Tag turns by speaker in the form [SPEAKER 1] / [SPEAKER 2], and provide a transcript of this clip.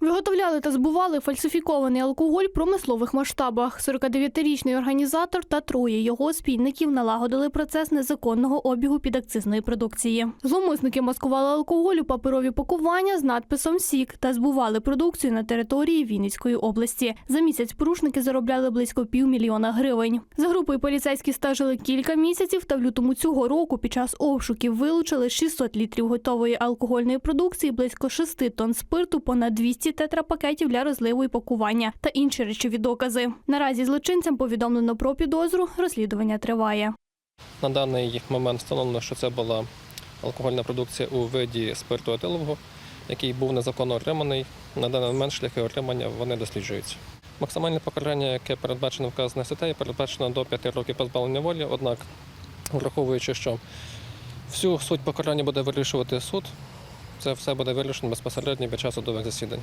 [SPEAKER 1] Виготовляли та збували фальсифікований алкоголь в промислових масштабах. 49-річний організатор та троє його спільників налагодили процес незаконного обігу підакцизної продукції. Зловмисники маскували алкоголь у паперові пакування з надписом Сік та збували продукцію на території Вінницької області. За місяць порушники заробляли близько півмільйона гривень. За групою поліцейські стежили кілька місяців та в лютому цього року під час обшуків вилучили 600 літрів готової алкогольної продукції, близько 6 тонн спирту, понад 200 тетрапакетів для розливу і пакування та інші речові докази. Наразі злочинцям повідомлено про підозру. Розслідування триває.
[SPEAKER 2] На даний момент встановлено, що це була алкогольна продукція у виді спирту етилового, який був незаконно отриманий. На даний момент шляхи отримання вони досліджуються. Максимальне покарання, яке передбачено вказаною статтею, передбачено до 5 років позбавлення волі. Однак, враховуючи, що всю суть покарання буде вирішувати суд, це все буде вирішено безпосередньо під час судових засідань.